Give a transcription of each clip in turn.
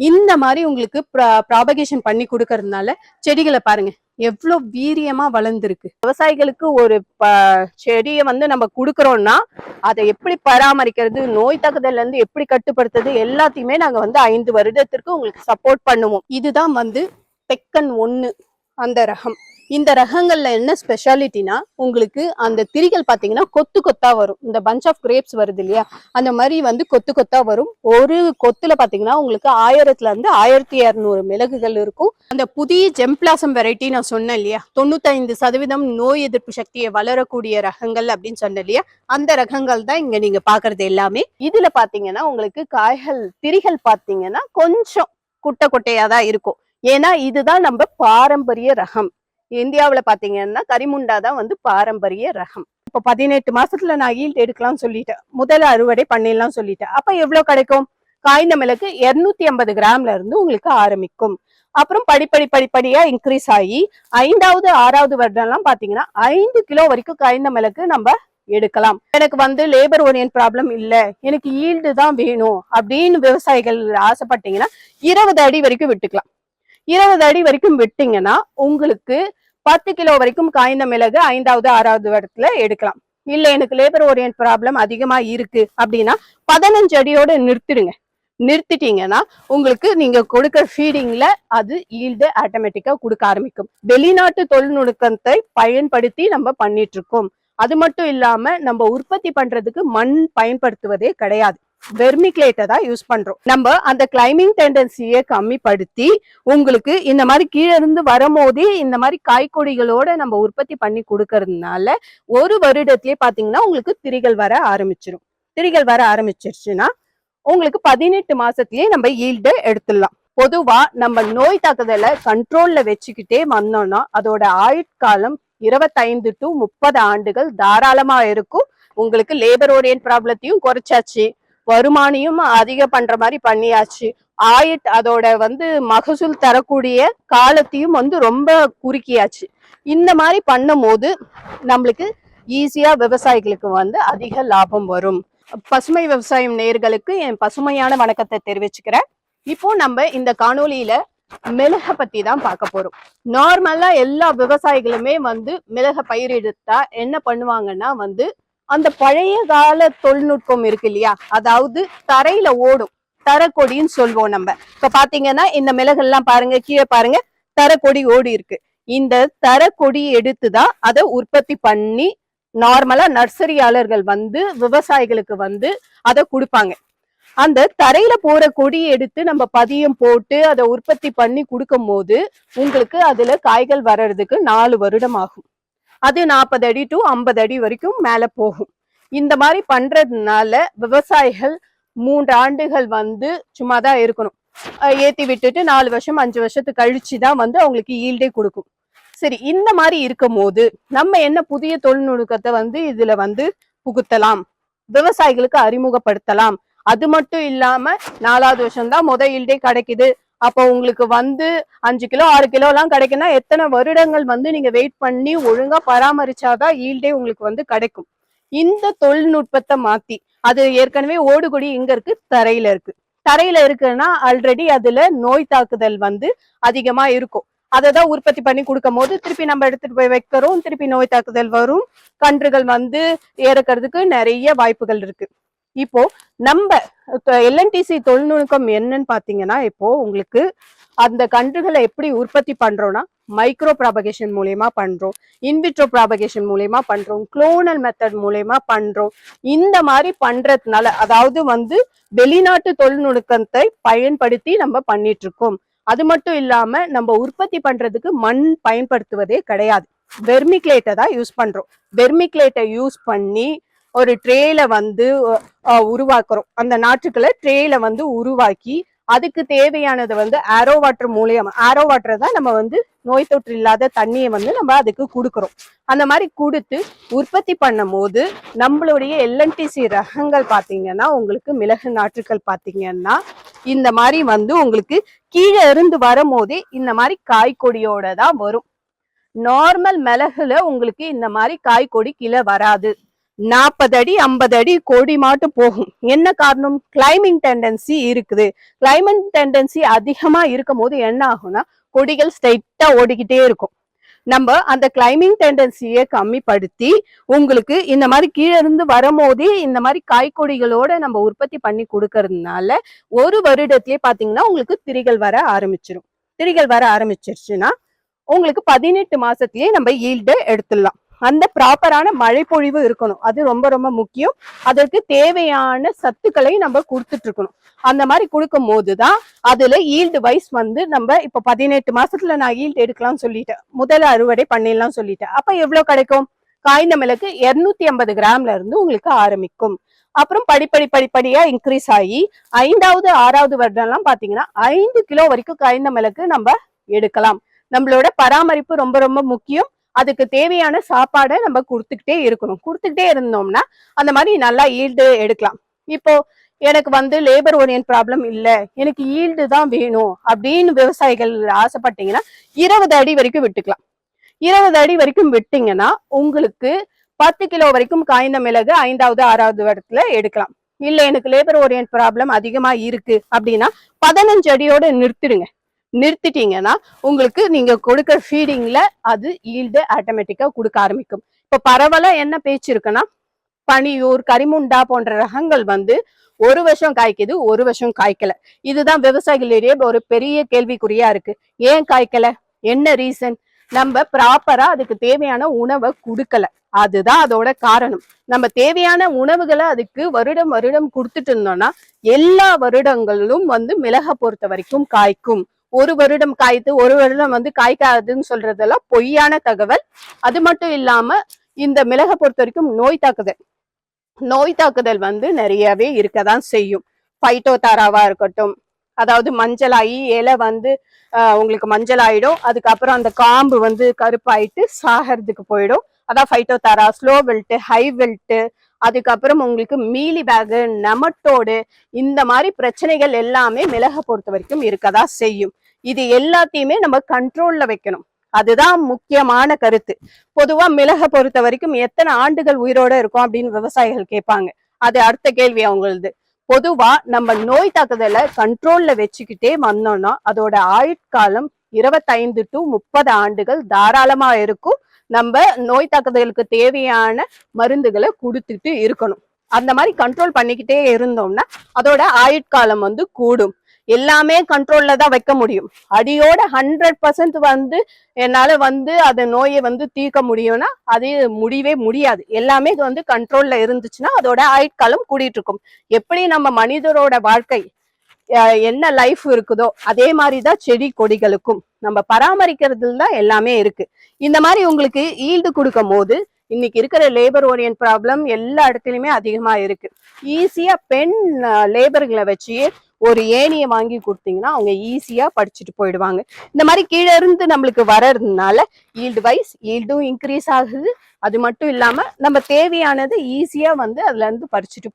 இந்த மாதிரி உங்களுக்கு ப்ராபகேஷன் பண்ணி கொடுக்கறதுனால செடிகளை பாருங்க எவ்வளவு வீரியமா வளர்ந்துருக்கு. விவசாயிகளுக்கு ஒரு ப- செடியை வந்து நம்ம கொடுக்கறோம்னா அதை எப்படி பராமரிக்கிறது நோய் தகுதல்ல இருந்து எப்படி கட்டுப்படுத்துறது எல்லாத்தையுமே நாங்க வந்து ஐந்து வருடத்திற்கு உங்களுக்கு சப்போர்ட் பண்ணுவோம். இதுதான் வந்து பெக்கன் ஒன்னு அந்த ரகம். இந்த ரகங்கள்ல என்ன ஸ்பெஷாலிட்டினா உங்களுக்கு அந்த திரிகள் பாத்தீங்கன்னா கொத்து கொத்தா வரும். இந்த பஞ்ச் ஆஃப் கிரேப்ஸ் வருது இல்லையா? அந்த மாதிரி வந்து கொத்து கொத்தா வரும். ஒரு கொத்துல பாத்தீங்கன்னா உங்களுக்கு ஆயிரத்துல இருந்து ஆயிரத்தி இரநூறு மிளகுகள் இருக்கும். அந்த புதிய ஜெம்பிளாசம் வெரைட்டி நான் சொன்னேன் இல்லையா? தொண்ணூத்தைந்து சதவீதம் நோய் எதிர்ப்பு சக்தியை வளரக்கூடிய ரகங்கள் அப்படின்னு சொன்னேன் இல்லையா? அந்த ரகங்கள் தான் இங்க நீங்க பாக்குறது எல்லாமே. இதுல பாத்தீங்கன்னா உங்களுக்கு காய்கள் திரிகள் பாத்தீங்கன்னா கொஞ்சம் குட்டை குட்டையா தான் இருக்கும். ஏன்னா இதுதான் நம்ம பாரம்பரிய ரகம். இந்தியாவுல பாத்தீங்கன்னா கரிமுண்டா தான் வந்து பாரம்பரிய ரகம். இப்போ பதினெட்டு மாசத்துல நான் ஈல்ட் எடுக்கலாம்னு சொல்லிட்டேன். முதல் அறுவடை பண்ணிடலாம் சொல்லிட்டேன். அப்ப எவ்வளவு கிடைக்கும்? காய்ந்த மிளகு இருநூத்தி ஐம்பது கிராம்ல இருந்து உங்களுக்கு ஆரம்பிக்கும். அப்புறம் படிப்படி படிப்படியா இன்க்ரீஸ் ஆகி ஐந்தாவது ஆறாவது வருடம்லாம் பாத்தீங்கன்னா ஐந்து கிலோ வரைக்கும் காய்ந்த மிளகு நம்ம எடுக்கலாம். எனக்கு வந்து லேபர் ஓரியன் ப்ராப்ளம் இல்ல. எனக்கு ஈல்டு தான் வேணும் அப்படின்னு விவசாயிகள் ஆசைப்பட்டீங்கன்னா இருபது அடி வரைக்கும் விட்டுக்கலாம். இருபது அடி வரைக்கும் விட்டீங்கன்னா உங்களுக்கு பத்து கிலோ வரைக்கும் காய்ந்த மிளகு ஐந்தாவது ஆறாவது இடத்துல எடுக்கலாம். இல்ல எனக்கு லேபர் ஓரியன்ட் ப்ராப்ளம் அதிகமா இருக்கு அப்படின்னா பதினஞ்சு அடியோட நிறுத்திடுங்க. நிறுத்திட்டீங்கன்னா உங்களுக்கு நீங்க கொடுக்கற ஃபீடிங்ல அது ஈல்டு ஆட்டோமேட்டிக்கா கொடுக்க ஆரம்பிக்கும். வெளிநாட்டு தொழில்நுட்பத்தை பயன்படுத்தி நம்ம பண்ணிட்டு இருக்கோம். அது மட்டும் இல்லாம நம்ம உற்பத்தி பண்றதுக்கு மண் பயன்படுத்துவதே கிடையாது. வெர்மிக்லேட்டை தான் யூஸ் பண்றோம். நம்ம அந்த கிளைமிங் டெண்டன்சியை கம்மிப்படுத்தி உங்களுக்கு இந்த மாதிரி கீழே இருந்து வரும்போதே இந்த மாதிரி காய்கொடிகளோட நம்ம உற்பத்தி பண்ணி கொடுக்கறதுனால ஒரு வருடத்திலே பாத்தீங்கன்னா உங்களுக்கு திரிகள் வர ஆரம்பிச்சிடும் திரிகள் வர ஆரம்பிச்சிருச்சுன்னா உங்களுக்கு பதினெட்டு மாசத்திலேயே நம்ம ஈல்டு எடுத்துடலாம். பொதுவா நம்ம நோய் தாக்குதலை கண்ட்ரோல்ல வச்சுக்கிட்டே வந்தோம்னா அதோட ஆயுட்காலம் இருபத்தைந்து டு முப்பது ஆண்டுகள் தாராளமா இருக்கும். உங்களுக்கு லேபர் ஓரியன்ட் ப்ராப்ளத்தையும் குறைச்சாச்சு. வருமானியும் அதிக பண்ற மாதிரி பண்ணியாச்சு. ஆயிட் அதோட வந்து மகசூல் தரக்கூடிய காலத்தையும் வந்து ரொம்ப குறுக்கியாச்சு. இந்த மாதிரி பண்ணும் போது நம்மளுக்கு ஈஸியா விவசாயிகளுக்கு வந்து அதிக லாபம் வரும். பசுமை விவசாயம் நேர்களுக்கு என் பசுமையான வணக்கத்தை தெரிவிச்சுக்கிறேன். இப்போ நம்ம இந்த காணொலியில மிளக பத்தி தான் பார்க்க போறோம். நார்மலா எல்லா விவசாயிகளுமே வந்து மிளக பயிரிடுத்தா என்ன பண்ணுவாங்கன்னா வந்து அந்த பழைய கால தொழில்நுட்பம் இருக்கு இல்லையா? அதாவது தரையில ஓடும். தரக்கொடின்னு சொல்வோம் நம்ம. இப்ப பாத்தீங்கன்னா இந்த மிளகெல்லாம் பாருங்க கீழே பாருங்க தரக்கொடி ஓடி இருக்கு. இந்த தரக்கொடி எடுத்துதான் அதை உற்பத்தி பண்ணி நார்மலா நர்சரியாளர்கள் வந்து விவசாயிகளுக்கு வந்து அதை கொடுப்பாங்க. அந்த தரையில போற கொடி எடுத்து நம்ம பதியம் போட்டு அதை உற்பத்தி பண்ணி கொடுக்கும் போது உங்களுக்கு அதுல காய்கள் வர்றதுக்கு நாலு வருடம் ஆகும். அது நாற்பது அடி டு ஐம்பது அடி வரைக்கும் மேல போகும். இந்த மாதிரி பண்றதுனால விவசாயிகள் மூன்று ஆண்டுகள் வந்து சும்மா தான் இருக்கணும் ஏத்தி விட்டுட்டு நாலு வருஷம் அஞ்சு வருஷத்துக்கு கழிச்சு தான் வந்து அவங்களுக்கு ஈல்டே கொடுக்கும். சரி இந்த மாதிரி இருக்கும் போது நம்ம என்ன புதிய தொழில்நுட்பத்தை வந்து இதுல வந்து புகுத்தலாம்? விவசாயிகளுக்கு அறிமுகப்படுத்தலாம். அது மட்டும் இல்லாம நாலாவது வருஷம் தான் முத ஈல்டே கிடைக்குது. அப்போ உங்களுக்கு வந்து அஞ்சு கிலோ ஆறு கிலோ எல்லாம் கிடைக்குன்னா எத்தனை வருடங்கள் வந்து நீங்க வெயிட் பண்ணி ஒழுங்கா பராமரிச்சாதான் ஈல்டே உங்களுக்கு வந்து கிடைக்கும். இந்த தொழில்நுட்பத்தை மாத்தி அது ஏற்கனவே ஓடுகுடி எங்க இருக்கு தரையில இருக்கு. தரையில இருக்குன்னா ஆல்ரெடி அதுல நோய் தாக்குதல் வந்து அதிகமா இருக்கும். அதை தான் உற்பத்தி பண்ணி கொடுக்கும் போது திருப்பி நம்ம எடுத்துட்டு போய் வைக்கிறோம் திருப்பி நோய் தாக்குதல் வரும். கன்றுகள் வந்து இறக்கிறதுக்கு நிறைய வாய்ப்புகள் இருக்கு. இப்போ நம்ம எல்என்டிசி தொழில்நுட்பம் என்னன்னு பாத்தீங்கன்னா இப்போ உங்களுக்கு அந்த கன்றுகளை எப்படி உற்பத்தி பண்றோம்னா மைக்ரோ ப்ராபகேஷன் மூலயமா பண்றோம் இன்விட்ரோ ப்ராபகேஷன் மூலயமா பண்றோம் குளோனல் மெத்தட் மூலயமா பண்றோம். இந்த மாதிரி பண்றதுனால அதாவது வந்து வெளிநாட்டு தொழில்நுட்பத்தை பயன்படுத்தி நம்ம பண்ணிட்டு இருக்கோம் அது மட்டும் இல்லாம நம்ம உற்பத்தி பண்றதுக்கு மண் பயன்படுத்துவதே கிடையாது. வெர்மிக்லேட்டை தான் யூஸ் பண்றோம். வெர்மிக்லேட்டை யூஸ் பண்ணி ஒரு ட்ரேல வந்து உருவாக்குறோம். அந்த நாற்றுக்களை ட்ரேல வந்து உருவாக்கி அதுக்கு தேவையானது வந்து ஆரோ வாட்டர் மூலியமா ஆரோ வாட்டர் தான் நம்ம வந்து நோய் தொற்று இல்லாத தண்ணியை வந்து நம்ம அதுக்கு கொடுக்குறோம். அந்த மாதிரி கொடுத்து உற்பத்தி பண்ணும் போது நம்மளுடைய எல்என்டிசி ரகங்கள் பார்த்தீங்கன்னா உங்களுக்கு மிளகு நாற்றுக்கள் பார்த்தீங்கன்னா இந்த மாதிரி வந்து உங்களுக்கு கீழே இருந்து வரும்போதே இந்த மாதிரி காய்கொடியோட தான் வரும். நார்மல் மிளகுல உங்களுக்கு இந்த மாதிரி காய்கொடி கீழே வராது. நாற்பது அடி ஐம்பது அடி கொடி மாட்டு போகும். என்ன காரணம்? கிளைமிங் டெண்டன்சி இருக்குது. கிளைமிங் டெண்டன்சி அதிகமா இருக்கும் போது என்ன ஆகும்னா கொடிகள் ஸ்ட்ரைட்டா ஓடிக்கிட்டே இருக்கும். நம்ம அந்த கிளைமிங் டெண்டன்சியை கம்மிப்படுத்தி உங்களுக்கு இந்த மாதிரி கீழே இருந்து வரும்போதே இந்த மாதிரி காய்கொடிகளோட நம்ம உற்பத்தி பண்ணி கொடுக்கறதுனால ஒரு வருடத்திலே பாத்தீங்கன்னா உங்களுக்கு திரிகள் வர ஆரம்பிச்சிடும் திரிகள் வர ஆரம்பிச்சிருச்சுன்னா உங்களுக்கு பதினெட்டு மாசத்திலேயே நம்ம ஈல்டு எடுத்துடலாம். அந்த ப்ராப்பரான மழைப்பொழிவு இருக்கணும். அது ரொம்ப ரொம்ப முக்கியம். அதற்கு தேவையான சத்துக்களை நம்ம கொடுத்துட்டு இருக்கணும் அந்த மாதிரி கொடுக்கும் போதுதான் அதுல ஈல்டு வைஸ் வந்து நம்ம இப்ப பதினெட்டு மாசத்துல நான் ஈல்டு எடுக்கலாம்னு சொல்லிட்டேன். முதல் அறுவடை பண்ணிடலாம் சொல்லிட்டேன். அப்ப எவ்வளவு கிடைக்கும்? காய்ந்த மிளகு இருநூத்தி ஐம்பது கிராம்ல இருந்து உங்களுக்கு ஆரம்பிக்கும். அப்புறம் படிப்படி படிப்படியா இன்க்ரீஸ் ஆகி ஐந்தாவது ஆறாவது வருடம்லாம் பாத்தீங்கன்னா ஐந்து கிலோ வரைக்கும் காய்ந்த மிளகு நம்ம எடுக்கலாம். நம்மளோட பராமரிப்பு ரொம்ப ரொம்ப முக்கியம். அதுக்கு தேவையான சாப்பாடை நம்ம கொடுத்துக்கிட்டே இருக்கணும். கொடுத்துக்கிட்டே இருந்தோம்னா அந்த மாதிரி நல்லா ஈல்டு எடுக்கலாம். இப்போ எனக்கு வந்து லேபர் ஓரியன் ப்ராப்ளம் இல்ல. எனக்கு ஈல்டு தான் வேணும் அப்படின்னு விவசாயிகள் ஆசைப்பட்டீங்கன்னா இருபது அடி வரைக்கும் விட்டுக்கலாம். இருபது அடி வரைக்கும் விட்டீங்கன்னா உங்களுக்கு பத்து கிலோ வரைக்கும் காய்ந்த மிளகு ஐந்தாவது ஆறாவது இடத்துல எடுக்கலாம். இல்லை எனக்கு லேபர் ஓரியன்ட் ப்ராப்ளம் அதிகமா இருக்கு அப்படின்னா பதினஞ்சு அடியோட நிறுத்திடுங்க. நிறுத்திட்டீங்கன்னா உங்களுக்கு நீங்க கொடுக்குற ஃபீடிங்ல அது ஈல்டு ஆட்டோமேட்டிக்கா கொடுக்க ஆரம்பிக்கும். இப்ப பரவலா என்ன பேச்சு இருக்குன்னா பனியூர் கரிமுண்டா போன்ற ரகங்கள் வந்து ஒரு வருஷம் காய்க்குது ஒரு வருஷம் காய்க்கல. இதுதான் விவசாயிகளிடையே ஒரு பெரிய கேள்விக்குறியா இருக்கு. ஏன் காய்க்கல? என்ன ரீசன் நம்ம ப்ராப்பரா அதுக்கு தேவையான உணவை கொடுக்கல. அதுதான் அதோட காரணம். நம்ம தேவையான உணவுகளை அதுக்கு வருடம் வருடம் கொடுத்துட்டு இருந்தோம்னா எல்லா வருடங்களிலும் வந்து மிளகை பொறுத்த வரைக்கும் காய்க்கும். ஒரு வருடம் காய்த்து ஒரு வருடம் வந்து காய்க்காதுன்னு சொல்றதெல்லாம் பொய்யான தகவல். அது மட்டும் இல்லாம இந்த மிளகை பொறுத்த வரைக்கும் நோய் தாக்குதல். நோய் தாக்குதல் வந்து நிறையவே இருக்கதான் செய்யும். பைட்டோ தாராவா இருக்கட்டும். அதாவது மஞ்சளாகி இலை வந்து உங்களுக்கு மஞ்சள் ஆயிடும் அதுக்கப்புறம் அந்த காம்பு வந்து கருப்பாயிட்டு சாகிறதுக்கு போயிடும். அதான் ஃபைட்டோ தாரா. ஸ்லோ வெல்ட்டு ஹை வெல்ட்டு அதுக்கப்புறம் உங்களுக்கு மீலி பேகு நமட்டோடு இந்த மாதிரி பிரச்சனைகள் எல்லாமே மிளகை பொறுத்த வரைக்கும் இருக்கதா செய்யும். இது எல்லாத்தையுமே நம்ம கண்ட்ரோல்ல வைக்கணும். அதுதான் முக்கியமான கருத்து. பொதுவா மிளகை பொறுத்த வரைக்கும் எத்தனை ஆண்டுகள் உயிரோட இருக்கும் அப்படின்னு விவசாயிகள் கேட்பாங்க. அது அடுத்த கேள்வி அவங்களது. பொதுவா நம்ம நோய் தாக்குதலை கண்ட்ரோல்ல வச்சுக்கிட்டே வந்தோம்னா அதோட ஆயுட்காலம் இருபத்தைந்து டு முப்பது ஆண்டுகள் தாராளமா இருக்கும். நம்ம நோய் தாக்குதலுக்கு தேவையான மருந்துகளை கொடுத்துட்டு இருக்கணும். அந்த மாதிரி கண்ட்ரோல் பண்ணிக்கிட்டே இருந்தோம்னா அதோட ஆயுட்காலம் வந்து கூடும். எல்லாமே கண்ட்ரோல்ல தான் வைக்க முடியும். அடியோட ஹண்ட்ரட் பர்சன்ட் வந்து என்னால வந்து அந்த நோயை வந்து தீர்க்க முடியும்னா அது முடியவே முடியாது. எல்லாமே இது வந்து கண்ட்ரோல்ல இருந்துச்சுன்னா அதோட ஆயுட்காலம் கூடிட்டு இருக்கும். எப்படி நம்ம மனிதரோட வாழ்க்கை என்ன லைஃப் இருக்குதோ அதே மாதிரி தான் செடி கொடிகளுக்கும். நம்ம பராமரிக்கிறதுல தான் எல்லாமே இருக்கு. இந்த மாதிரி உங்களுக்கு ஈல்டு கொடுக்கும் போது இன்னைக்கு இருக்கிற லேபர் ஓரியன்ட் ப்ராப்ளம் எல்லா இடத்துலையுமே அதிகமா இருக்கு. ஈஸியா பெண் லேபர்களை வச்சு ஒரு ஏணியை வாங்கி கொடுத்தீங்கன்னா அவங்க ஈஸியா படிச்சுட்டு போயிடுவாங்க. இந்த மாதிரி கீழே இருந்து நம்மளுக்கு வர்றதுனால ஈல்டு வைஸ் ஈல்டும் இன்க்ரீஸ் ஆகுது. அது மட்டும் இல்லாம நம்ம தேவையானது ஈஸியா வந்து அதுல இருந்து பறிச்சுட்டு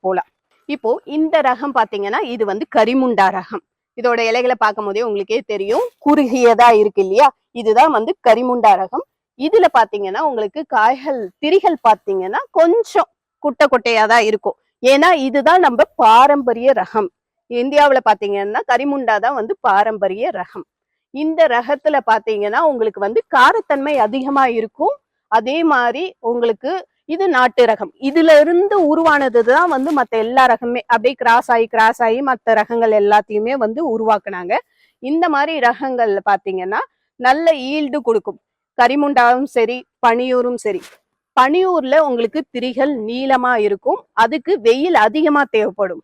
இப்போ இந்த ரகம் பாத்தீங்கன்னா இது வந்து கரிமுண்டா ரகம். இதோட இலைகளை பார்க்கும் போதே உங்களுக்கே தெரியும் குறுகியதா இருக்கு இல்லையா? இதுதான் வந்து கரிமுண்டா ரகம். இதுல பாத்தீங்கன்னா உங்களுக்கு காய்கள் திரிகள் பாத்தீங்கன்னா கொஞ்சம் குட்டை குட்டையா தான் இருக்கும். ஏன்னா இதுதான் நம்ம பாரம்பரிய ரகம். இந்தியாவுல பாத்தீங்கன்னா கரிமுண்டா தான் வந்து பாரம்பரிய ரகம். இந்த ரகத்துல பாத்தீங்கன்னா உங்களுக்கு வந்து காரத்தன்மை அதிகமா இருக்கும். அதே மாதிரி உங்களுக்கு இது நாட்டு ரகம். இதுல இருந்து உருவானது தான் வந்து மற்ற எல்லா ரகமே அப்படியே கிராஸ் ஆகி கிராஸ் ஆகி மற்ற ரகங்கள் எல்லாத்தையுமே வந்து உருவாக்குனாங்க. இந்த மாதிரி ரகங்கள்ல பாத்தீங்கன்னா நல்ல ஈல்டு கொடுக்கும். கரிமுண்டாவும் சரி பனியூரும் சரி. பனியூர்ல உங்களுக்கு திரிகள் நீளமா இருக்கும். அதுக்கு வெயில் அதிகமா தேவைப்படும்.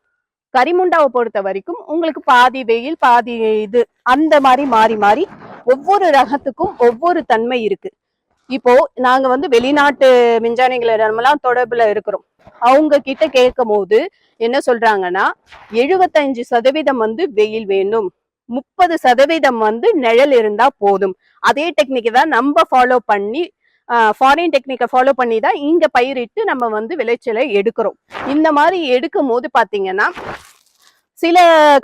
கரிமுண்டாவை பொறுத்த வரைக்கும் உங்களுக்கு பாதி வெயில் பாதி இது அந்த மாதிரி மாறி மாறி ஒவ்வொரு ரகத்துக்கும் ஒவ்வொரு தன்மை இருக்கு. இப்போ நாங்க வந்து வெளிநாட்டு விஞ்ஞானிகளிடமெல்லாம் தொடர்புல இருக்கிறோம். அவங்க கிட்ட கேட்கும் போது என்ன சொல்றாங்கன்னா எழுபத்தஞ்சு சதவீதம் வந்து வெயில் வேணும். முப்பது சதவீதம் வந்து நிழல் இருந்தா போதும். அதே டெக்னிக்கை தான் நம்ம ஃபாலோ பண்ணி ஃபாரின் டெக்னிக்கை ஃபாலோ பண்ணி தான் இங்க பயிரிட்டு நம்ம வந்து விளைச்சலை எடுக்கிறோம். இந்த மாதிரி எடுக்கும் போது பாத்தீங்கன்னா சில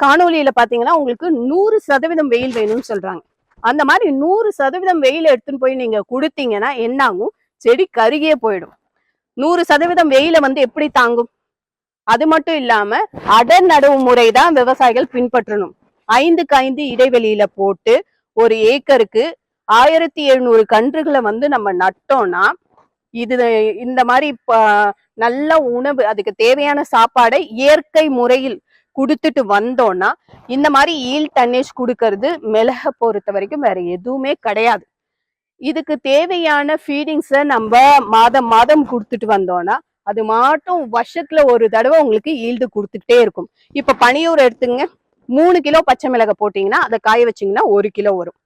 காணொலியில பாத்தீங்கன்னா உங்களுக்கு நூறு சதவீதம் வெயில் வேணும்னு சொல்றாங்க. அந்த மாதிரி நூறு சதவீதம் வெயில் எடுத்துன்னு போய் நீங்க கொடுத்தீங்கன்னா என்ன ஆகும் செடி கருகியே போயிடும். நூறு சதவீதம் வெயில வந்து எப்படி தாங்கும்? அது மட்டும் இல்லாம அடர் நடவு முறை தான் விவசாயிகள் பின்பற்றணும். ஐந்துக்கு ஐந்து இடைவெளியில போட்டு ஒரு ஏக்கருக்கு ஆயிரத்தி எழுநூறு கன்றுகளை வந்து நம்ம நட்டோம்னா இது இந்த மாதிரி நல்ல உணவு அதுக்கு தேவையான சாப்பாடை இயற்கை முறையில் கொடுத்துட்டு வந்தோம்னா இந்த மாதிரி ஈல் டன்னேஜ் கொடுக்கறது மிளக பொறுத்த வரைக்கும் வேற எதுவுமே கிடையாது. இதுக்கு தேவையான ஃபீடிங்ஸை நம்ம மாதம் மாதம் கொடுத்துட்டு வந்தோம்னா அது மாட்டும் வருஷத்துல ஒரு தடவை உங்களுக்கு ஈல்டு கொடுத்துக்கிட்டே இருக்கும். இப்ப பனியூர் எடுத்துங்க. மூணு கிலோ பச்சை மிளகாய் போட்டீங்கன்னா அதை காய வச்சீங்கன்னா ஒரு கிலோ வரும்.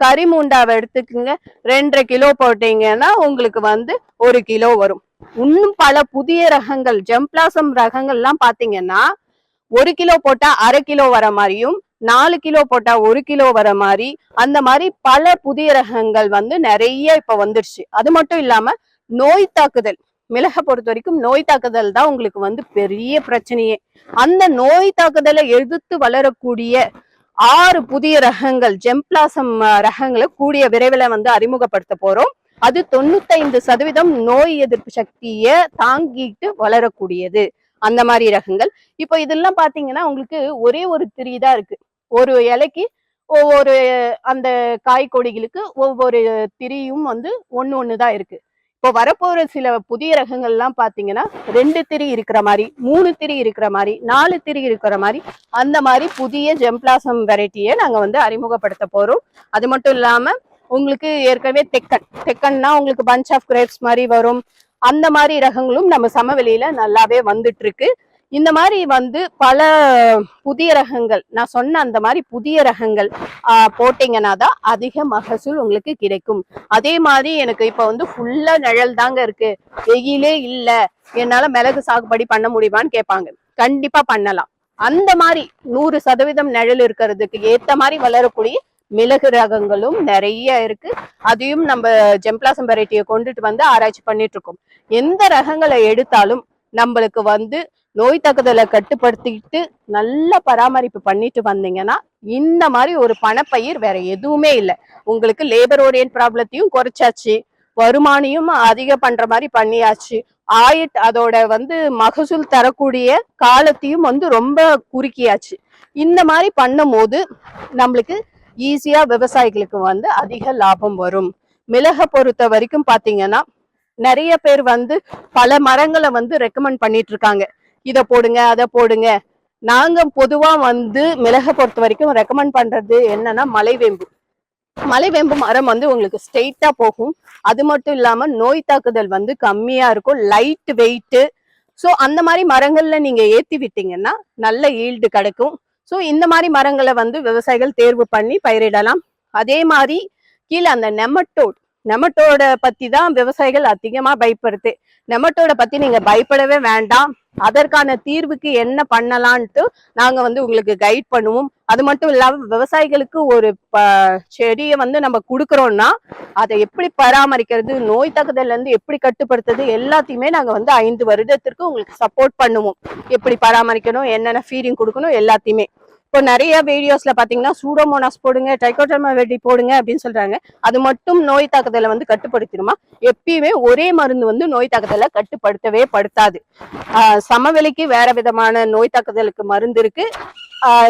கறிமூண்டாவை எடுத்துக்கங்க. ரெண்டரை கிலோ போட்டீங்கன்னா உங்களுக்கு வந்து ஒரு கிலோ வரும். இன்னும் பல புதிய ரகங்கள் ஜெம்ப்ளாசம் ரகங்கள்லாம் பார்த்தீங்கன்னா ஒரு கிலோ போட்டா அரை கிலோ வர மாதிரியும் நாலு கிலோ போட்டா ஒரு கிலோ வர மாதிரி அந்த மாதிரி பல புதிய ரகங்கள் வந்து நிறைய இப்ப வந்துருச்சு. அது மட்டும் இல்லாம நோய் தாக்குதல் மிளகை பொறுத்த வரைக்கும் நோய் தாக்குதல் தான் உங்களுக்கு வந்து பெரிய பிரச்சனையே. அந்த நோய் தாக்குதலை எதிர்த்து வளரக்கூடிய ஆறு புதிய ரகங்கள் ஜெம்ப்ளாசம் ரகங்களை கூடிய விரைவில் வந்து அறிமுகப்படுத்த போறோம். அது தொண்ணூத்தைந்து சதவீதம் நோய் எதிர்ப்பு சக்தியை தாங்கிட்டு வளரக்கூடியது. அந்த மாதிரி ரகங்கள். இப்போ இதெல்லாம் பாத்தீங்கன்னா உங்களுக்கு ஒரே ஒரு திரி தான் இருக்கு. ஒரு இலைக்கு ஒவ்வொரு அந்த காய் கொடிகளுக்கு ஒவ்வொரு திரியும் வந்து ஒன்று ஒன்று தான் இருக்கு. இப்போ வரப்போற சில புதிய ரகங்கள்லாம் பாத்தீங்கன்னா ரெண்டு திரி இருக்கிற மாதிரி மூணு திரி இருக்கிற மாதிரி நாலு திரி இருக்கிற மாதிரி அந்த மாதிரி புதிய ஜெம்ப்ளாசம் வெரைட்டியை நாங்க வந்து அறிமுகப்படுத்த போறோம். அது மட்டும் இல்லாம உங்களுக்கு ஏற்கனவே தெக்கன் தெக்கன்னா உங்களுக்கு பஞ்ச் ஆஃப் கிரேப்ஸ் மாதிரி வரும். அந்த மாதிரி ரகங்களும் நம்ம சமவெளியில நல்லாவே வந்துட்டு இருக்கு இந்த மாதிரி வந்து பல புதிய ரகங்கள் நான் சொன்ன அந்த மாதிரி புதிய ரகங்கள் போட்டிங்கன்னா போட்டீங்கன்னா தான் அதிக மகசூல் உங்களுக்கு கிடைக்கும். அதே மாதிரி எனக்கு இப்போ வந்து ஃபுல்லா நிழல் தாங்க இருக்கு. வெயிலே இல்லை. என்னால மிளகு சாகுபடி பண்ண முடியுமான்னு கேட்பாங்க. கண்டிப்பா பண்ணலாம். அந்த மாதிரி நூறு சதவீதம் நிழல் இருக்கிறதுக்கு ஏத்த மாதிரி வளரக்கூடிய மிளகு ரகங்களும் நிறைய இருக்கு. அதையும் நம்ம ஜெம்ப்ளாசம் வெரைட்டியை கொண்டுட்டு வந்து ஆராய்ச்சி பண்ணிட்டு இருக்கோம். எந்த ரகங்களை எடுத்தாலும் நம்மளுக்கு வந்து நோய் தாக்குதலை கட்டுப்படுத்திட்டு நல்ல பராமரிப்பு பண்ணிட்டு வந்தீங்கன்னா இந்த மாதிரி ஒரு பணப்பயிர் வேற எதுவுமே இல்லை. உங்களுக்கு லேபர் ஓரியன்ட் ப்ராப்ளத்தையும் குறைச்சாச்சு. வருமானியும் அதிக பண்ற மாதிரி பண்ணியாச்சு. ஆயிட் அதோட வந்து மகசூல் தரக்கூடிய காலத்தையும் வந்து ரொம்ப குறுக்கியாச்சு. இந்த மாதிரி பண்ணும்போது நம்மளுக்கு ஈஸியா விவசாயிகளுக்கு வந்து அதிக லாபம் வரும். மிளகை பொறுத்த வரைக்கும் பாத்தீங்கன்னா நிறைய பேர் வந்து பல மரங்களை வந்து ரெக்கமெண்ட் பண்ணிட்டு இருக்காங்க இதை போடுங்க அதை போடுங்க. நாங்க பொதுவா வந்து மிளகை பொறுத்த வரைக்கும் ரெக்கமெண்ட் பண்றது என்னன்னா மலைவேம்பு மலைவேம்பு மரம் வந்து உங்களுக்கு ஸ்ட்ரெயிட்டா போகும். அது மட்டும் இல்லாம நோய் தாக்குதல் வந்து கம்மியா இருக்கும் லைட் வெயிட்டு ஸோ அந்த மாதிரி மரங்கள்ல நீங்க ஏத்தி விட்டீங்கன்னா நல்ல ஈல்டு கிடைக்கும். ஸோ இந்த மாதிரி மரங்களை வந்து விவசாயிகள் தேர்வு பண்ணி பயிரிடலாம். அதே மாதிரி கீழே அந்த நெமட்டோட் நெமட்டோட பத்தி தான் விவசாயிகள் அதிகமா பயப்படுது. நெமட்டோட பத்தி நீங்க பயப்படவே வேண்டாம். அதற்கான தீர்வுக்கு என்ன பண்ணலான்ட்டு நாங்க வந்து உங்களுக்கு கைட் பண்ணுவோம். அது மட்டும் இல்லாம விவசாயிகளுக்கு ஒரு செடியை வந்து நம்ம கொடுக்கறோம்னா அதை எப்படி பராமரிக்கிறது நோய் தாக்குதல்ல இருந்து எப்படி கட்டுப்படுத்துறது எல்லாத்தையுமே நாங்க வந்து ஐந்து வருடத்திற்கு உங்களுக்கு சப்போர்ட் பண்ணுவோம். எப்படி பராமரிக்கணும் என்னென்ன ஃபீடிங் கொடுக்கணும் எல்லாத்தையுமே. இப்போ நிறைய வீடியோஸ்ல பாத்தீங்கன்னா சூடோமோனாஸ் போடுங்க ட்ரைகோட்டர்மா வெட்டி போடுங்க அப்படின்னு சொல்றாங்க. அது மட்டும் நோய் தாக்குதலை வந்து கட்டுப்படுத்திடுமா? எப்பயுமே ஒரே மருந்து வந்து நோய் தாக்குதலை கட்டுப்படுத்தவே படுத்தாது. சமவெளிக்கு வேற விதமான நோய் தாக்குதலுக்கு மருந்து இருக்கு.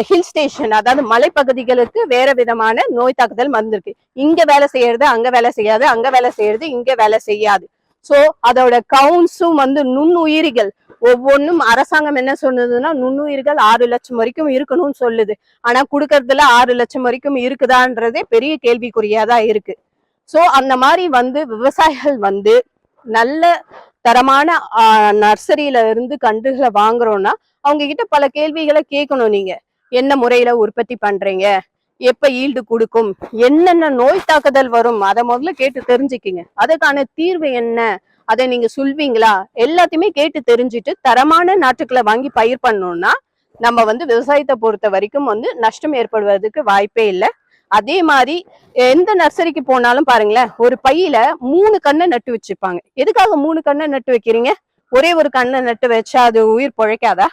ஹில் ஸ்டேஷன் அதாவது மலைப்பகுதிகளுக்கு வேற விதமான நோய் தாக்குதல் மருந்து இருக்கு. இங்க வேலை செய்யறது அங்க வேலை செய்யாது அங்க வேலை செய்யறது இங்க வேலை செய்யாது. சோ அதோட கவுன்ஸும் வந்து நுண்ணுயிரிகள் ஒவ்வொன்றும் அரசாங்கம் என்ன சொன்னதுன்னா நுண்ணுயிர்கள் ஆறு லட்சம் வரைக்கும் இருக்கணும்னு சொல்லுது. ஆனா குடுக்கறதுல ஆறு லட்சம் வரைக்கும் இருக்குதான்றதே பெரிய கேள்விக்குறியாதான் இருக்கு. சோ அந்த மாதிரி வந்து விவசாயிகள் வந்து நல்ல தரமான நர்சரியில இருந்து கன்றுகளை வாங்குறோம்னா அவங்க கிட்ட பல கேள்விகளை கேட்கணும் நீங்க. என்ன முறையில உற்பத்தி பண்றீங்க? எப்ப ஈல்டு கொடுக்கும்? என்னென்ன நோய் தாக்குதல் வரும்? அதை முதல்ல கேட்டு தெரிஞ்சுக்கிங்க. அதுக்கான தீர்வு என்ன? அதை நீங்க சொல்வீங்களா? எல்லாத்தையுமே கேட்டு தெரிஞ்சுட்டு தரமான நாட்டுக்களை வாங்கி பயிர் பண்ணோம்னா நம்ம வந்து விவசாயத்தை பொறுத்த வரைக்கும் வந்து நஷ்டம் ஏற்படுவதற்கு வாய்ப்பே இல்லை. அதே மாதிரி எந்த நர்சரிக்கு போனாலும் பாருங்களேன் ஒரு பையில மூணு கண்ணை நட்டு வச்சுப்பாங்க. எதுக்காக மூணு கண்ணை நட்டு வைக்கிறீங்க? ஒரே ஒரு கண்ணை நட்டு வச்சா அது உயிர் பிழைக்காதா?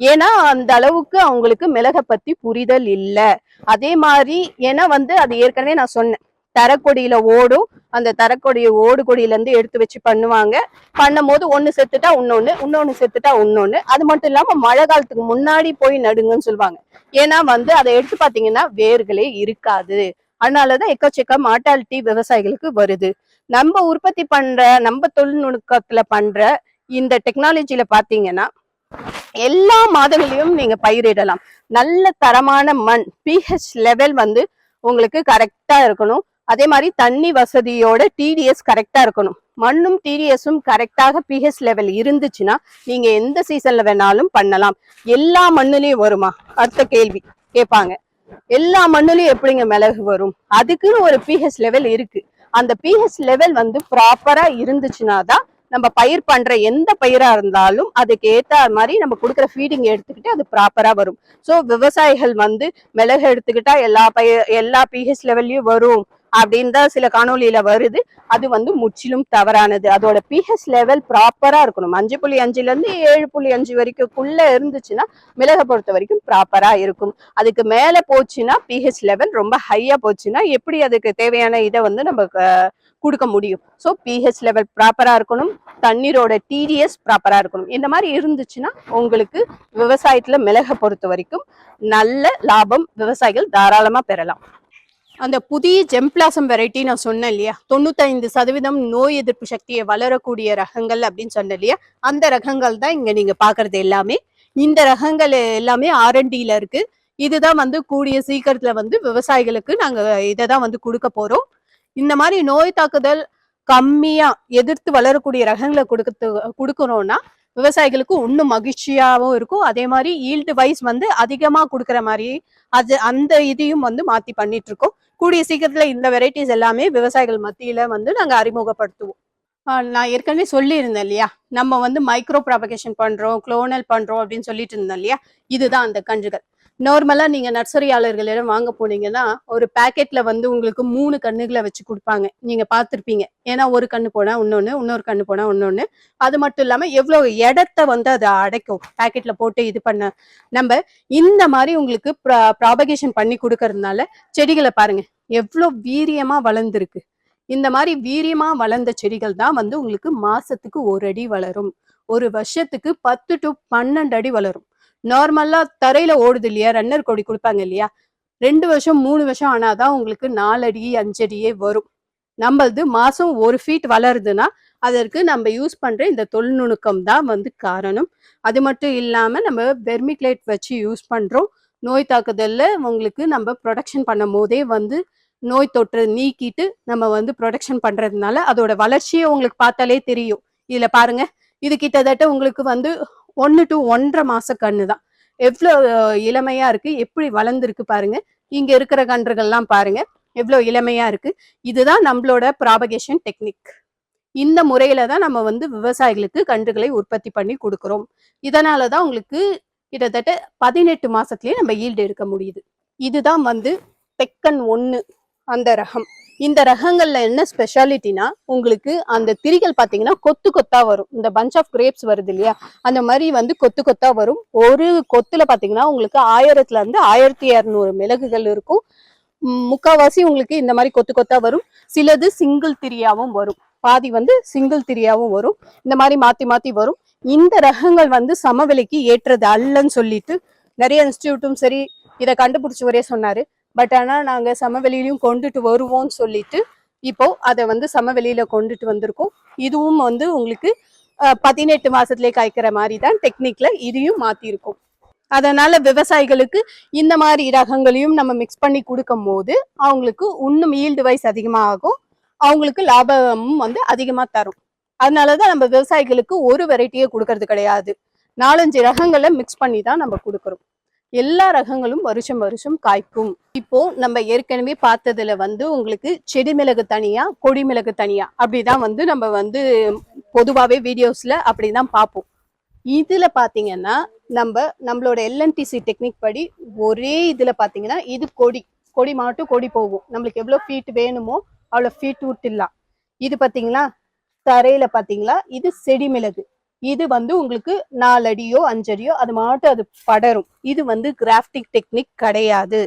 ஏன்னா அந்த அளவுக்கு அவங்களுக்கு மிளகை பத்தி புரிதல் இல்லை. அதே மாதிரி ஏன்னா வந்து அது ஏற்கனவே நான் சொன்னேன் தரக்கொடியில ஓடும். அந்த தரக்கொடியை ஓடு கொடியில இருந்து எடுத்து வச்சு பண்ணுவாங்க. பண்ணும் போது ஒண்ணு செத்துட்டா இன்னொன்னு இன்னொன்னு செத்துட்டா இன்னொன்னு. அது மட்டும் இல்லாம மழை காலத்துக்கு முன்னாடி போய் நடுங்கன்னு சொல்லுவாங்க. ஏன்னா வந்து அதை எடுத்து பாத்தீங்கன்னா வேர்களே இருக்காது. அதனாலதான் எக்கச்சக்க மாட்டாலிட்டி விவசாயிகளுக்கு வருது. நம்ம உற்பத்தி பண்ற நம்ம தொழில்நுட்பத்துல பண்ற இந்த டெக்னாலஜில பாத்தீங்கன்னா எல்லா மாதங்களையும் நீங்க பயிரிடலாம். நல்ல தரமான மண் பிஹெச் லெவல் வந்து உங்களுக்கு கரெக்டா இருக்கணும். அதே மாதிரி தண்ணி வசதியோட டிடிஎஸ் கரெக்டா இருக்கணும். மண்ணும் டிடிஎஸும் கரெக்டாக பிஹெச் லெவல் இருந்துச்சுன்னா நீங்க எந்த சீசன்ல வேணாலும் பண்ணலாம். எல்லா மண்ணுலயும் வருமா? அடுத்த கேள்வி. கேட்பாங்க. எல்லா மண்ணுலயும் எப்படிங்க மிளகு வரும்? அதுக்குன்னு ஒரு பிஹெச் லெவல் இருக்கு. அந்த பிஹெச் லெவல் வந்து ப்ராப்பரா இருந்துச்சுன்னா தான் நம்ம பயிர் பண்ற எந்த பயிரா இருந்தாலும் அதுக்கு ஏத்த மாதிரி நம்ம கொடுக்குற ஃபீடிங் எடுத்துக்கிட்டு அது ப்ராப்பரா வரும். ஸோ விவசாயிகள் வந்து மிளகு எடுத்துக்கிட்டா எல்லா பயிர் எல்லா பிஹெச் லெவல்லையும் வரும். அப்படின்னு தான் சில காணொளியில வருது. அது வந்து முற்றிலும் தவறானது. அதோட பிஹெச் லெவல் ப்ராப்பரா இருக்கணும். அஞ்சு புள்ளி அஞ்சுல இருந்து ஏழு புள்ளி அஞ்சு வரைக்கும்குள்ள இருந்துச்சுன்னா மிளகை பொறுத்த வரைக்கும் ப்ராப்பரா இருக்கும். அதுக்கு மேல போச்சுன்னா பிஹெச் லெவல் ரொம்ப ஹையா போச்சுன்னா எப்படி அதுக்கு தேவையான இதை வந்து நம்ம கொடுக்க முடியும்? ஸோ பிஹெச் லெவல் ப்ராப்பரா இருக்கணும். தண்ணீரோட டிடிஎஸ் ப்ராப்பரா இருக்கணும். இந்த மாதிரி இருந்துச்சுன்னா உங்களுக்கு விவசாயத்துல மிளகை பொறுத்த வரைக்கும் நல்ல லாபம் விவசாயிகள் தாராளமா பெறலாம். அந்த புதிய ஜெம்பிளாசம் வெரைட்டி நான் சொன்னேன் இல்லையா? தொண்ணூத்தைந்து சதவீதம் நோய் எதிர்ப்பு சக்தியை வளரக்கூடிய ரகங்கள் அப்படின்னு சொன்னேன் இல்லையா? அந்த ரகங்கள் தான் இங்க நீங்க பாக்குறது எல்லாமே. இந்த ரகங்கள் எல்லாமே ஆரண்டியில இருக்கு. இதுதான் வந்து கூடிய சீக்கிரத்துல வந்து விவசாயிகளுக்கு நாங்க இதை தான் வந்து கொடுக்க போறோம். இந்த மாதிரி நோய் தாக்குதல் கம்மியா எதிர்த்து வளரக்கூடிய ரகங்களை கொடுக்கு கொடுக்கணும்னா விவசாயிகளுக்கு இன்னும் மகிழ்ச்சியாவும் இருக்கும். அதே மாதிரி ஈல்டு வைஸ் வந்து அதிகமாக கொடுக்குற மாதிரி அது அந்த இதையும் வந்து மாற்றி பண்ணிட்டு இருக்கோம். கூடிய சீக்கிரத்துல இந்த வெரைட்டிஸ் எல்லாமே விவசாயிகள் மத்தியில வந்து நாங்க அறிமுகப்படுத்துவோம். ஆஹ் நான் ஏற்கனவே சொல்லியிருந்தேன் இல்லையா? நம்ம வந்து மைக்ரோ ப்ராபகேஷன் பண்றோம் குளோனல் பண்றோம் அப்படின்னு சொல்லிட்டு இருந்தோம் இல்லையா? இதுதான் அந்த கன்றுகள். நார்மலாக நீங்கள் நர்சரியாளர்களிடம் வாங்க போனீங்கன்னா ஒரு பாக்கெட்ல வந்து உங்களுக்கு மூணு கண்ணுகளை வச்சு கொடுப்பாங்க. நீங்க பார்த்துருப்பீங்க. ஏன்னா ஒரு கண்ணு போனால் இன்னொன்னு இன்னொரு கண்ணு போனால் இன்னொன்று அது மட்டும் இல்லாமல் எவ்வளோ இடத்த வந்து அது அடைக்கும். பாக்கெட்ல போட்டு இது பண்ண நம்ம இந்த மாதிரி உங்களுக்கு ப்ரா ப்ராபகேஷன் பண்ணி கொடுக்கறதுனால செடிகளை பாருங்க. எவ்வளோ வீரியமா வளர்ந்துருக்கு. இந்த மாதிரி வீரியமா வளர்ந்த செடிகள் தான் வந்து உங்களுக்கு மாசத்துக்கு ஒரு அடி வளரும். ஒரு வருஷத்துக்கு பத்து டு பன்னெண்டு அடி வளரும். நார்மலா தரையில ஓடுது இல்லையா? ரன்னர் கொடி கொடுப்பாங்க இல்லையா? ரெண்டு வருஷம் மூணு வருஷம் ஆனாதான் உங்களுக்கு நாலடி அஞ்சடியே வரும். நம்மளது மாசம் ஒரு ஃபீட் வளருதுன்னா அதற்கு நம்ம யூஸ் பண்ற இந்த தொழில்நுணுக்கம் தான் வந்து காரணம். அது மட்டும் இல்லாம நம்ம வெர்மிக்லைட் வச்சு யூஸ் பண்றோம். நோய் தாக்குதல்ல உங்களுக்கு நம்ம ப்ரொடக்ஷன் பண்ணும் போதே வந்து நோய் தொற்று நீக்கிட்டு நம்ம வந்து ப்ரொடக்ஷன் பண்றதுனால அதோட வளர்ச்சியை உங்களுக்கு பார்த்தாலே தெரியும். இதுல பாருங்க. இது கிட்டத்தட்ட உங்களுக்கு வந்து ஒன்று டு ஒன்றரை மாச கண்ணு தான் எவ்வளோ இளமையா இருக்கு எப்படி வளர்ந்துருக்கு பாருங்க. இங்க இருக்கிற கன்றுகள்லாம் பாருங்க எவ்வளோ இளமையா இருக்கு. இதுதான் நம்மளோட ப்ராபகேஷன் டெக்னிக் இந்த முறையில தான் நம்ம வந்து விவசாயிகளுக்கு கன்றுகளை உற்பத்தி பண்ணி கொடுக்குறோம். இதனால தான் உங்களுக்கு கிட்டத்தட்ட பதினெட்டு மாசத்துலயே நம்ம ஈல்டு எடுக்க முடியுது. இதுதான் வந்து தெக்கன் ஒன்று அந்த ரகம். இந்த ரகங்கள்ல என்ன ஸ்பெஷாலிட்டினா உங்களுக்கு அந்த திரிகள் பாத்தீங்கன்னா கொத்து கொத்தா வரும். இந்த பஞ்ச் ஆஃப் கிரேப்ஸ் வருது இல்லையா? அந்த மாதிரி வந்து கொத்து கொத்தா வரும். ஒரு கொத்துல பாத்தீங்கன்னா உங்களுக்கு ஆயிரத்துல இருந்து ஆயிரத்தி இரநூறு மிளகுகள் இருக்கும். முக்காவாசி உங்களுக்கு இந்த மாதிரி கொத்து கொத்தா வரும். சிலது சிங்கிள் திரியாவும் வரும். பாதி வந்து சிங்கிள் திரியாவும் வரும். இந்த மாதிரி மாத்தி மாத்தி வரும். இந்த ரகங்கள் வந்து சமவெளிக்கு ஏற்றது அல்லன்னு சொல்லிட்டு நிறைய இன்ஸ்டியூட்டும் சரி இதை கண்டுபிடிச்சவரே சொன்னாரு. பட் ஆனால் நாங்கள் சமவெளியிலையும் கொண்டுட்டு வருவோம்னு சொல்லிட்டு இப்போ அதை வந்து சமவெளியில கொண்டுட்டு வந்திருக்கோம். இதுவும் வந்து உங்களுக்கு பதினெட்டு மாசத்துலயே காய்க்கிற மாதிரி தான் டெக்னிக்ல இதையும் மாத்திருக்கோம். அதனால விவசாயிகளுக்கு இந்த மாதிரி ரகங்களையும் நம்ம மிக்ஸ் பண்ணி கொடுக்கும் போது அவங்களுக்கு இன்னும் ஈல்டு வைஸ் அதிகமாகும். அவங்களுக்கு லாபமும் வந்து அதிகமா தரும். அதனாலதான் நம்ம விவசாயிகளுக்கு ஒரு வெரைட்டியே கொடுக்கறது கிடையாது. நாலஞ்சு ரகங்களை மிக்ஸ் பண்ணி தான் நம்ம கொடுக்குறோம். எல்லா ரகங்களும் வருஷம் வருஷம் காய்க்கும். இப்போ நம்ம ஏற்கனவே பார்த்ததுல வந்து உங்களுக்கு செடி மிளகு தனியா கொடி மிளகு தனியா அப்படிதான் வந்து நம்ம வந்து பொதுவாகவே வீடியோஸ்ல அப்படிதான் பார்ப்போம். இதுல பாத்தீங்கன்னா நம்ம நம்மளோட எல்என்டிசி டெக்னிக் படி ஒரே இதுல பாத்தீங்கன்னா இது கொடி கொடி மாட்டும் கொடி போகும். நம்மளுக்கு எவ்வளவு ஃபீட் வேணுமோ அவ்வளவு ஃபீட் விட்டுலாம் இது பாத்தீங்களா தரையில பாத்தீங்களா இது செடி மிளகு. இது வந்து உங்களுக்கு நாலடியோ அஞ்சடியோ அது மாட்டு அது படரும். இது வந்து கிராஃப்டிக் டெக்னிக் கிடையாது.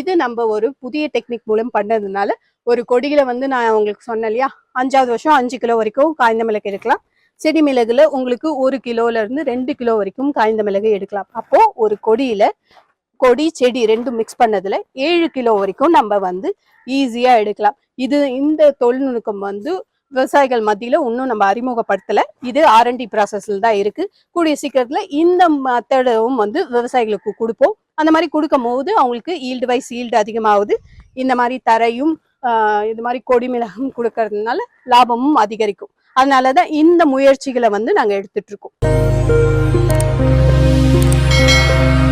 இது நம்ம ஒரு புதிய டெக்னிக் மூலம் பண்ணதுனால ஒரு கொடியில வந்து நான் உங்களுக்கு சொன்னேன் இல்லையா? அஞ்சாவது வருஷம் அஞ்சு கிலோ வரைக்கும் காய்ந்த மிளகு எடுக்கலாம். செடி மிளகுல உங்களுக்கு ஒரு கிலோல இருந்து ரெண்டு கிலோ வரைக்கும் காய்ந்த மிளகு எடுக்கலாம். அப்போ ஒரு கொடியில கொடி செடி ரெண்டும் மிக்ஸ் பண்ணதுல ஏழு கிலோ வரைக்கும் நம்ம வந்து ஈஸியா எடுக்கலாம். இது இந்த தொழில்நுட்பம் வந்து விவசாயிகள் மத்தியில இன்னும் நம்ம அறிமுகப்படுத்தல. இது ஆர்என்டி ப்ராசஸ்ல தான் இருக்கு. கூடிய சீக்கிரத்துல இந்த மெத்தடும் வந்து விவசாயிகளுக்கு கொடுப்போம். அந்த மாதிரி கொடுக்கும் போது அவங்களுக்கு ஈல்டு வைஸ் ஈல்டு அதிகமாகுது. இந்த மாதிரி தரையும் ஆஹ் இது மாதிரி கொடி மிளகும் கொடுக்கறதுனால லாபமும் அதிகரிக்கும். அதனால தான் இந்த முயற்சிகளை வந்து நாங்கள் எடுத்துட்டு இருக்கோம்.